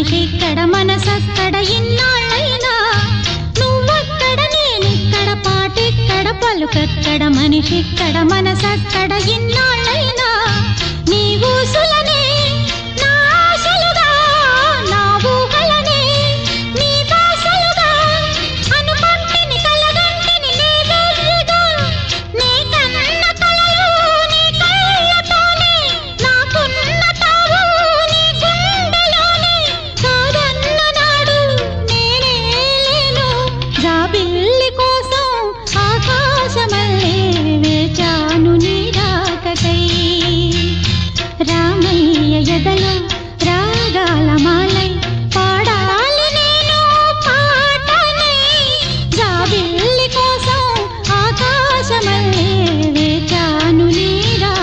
మనిషిక్కడ మనసక్కడ ఇన్నాళ్ళైనా నువ్వక్కడ నేనిక్కడ పాటిక్కడ పలుకక్కడ మనిషిక్కడ మనసక్కడ ఇన్నాళ్ళైనా మాయ ఎదలో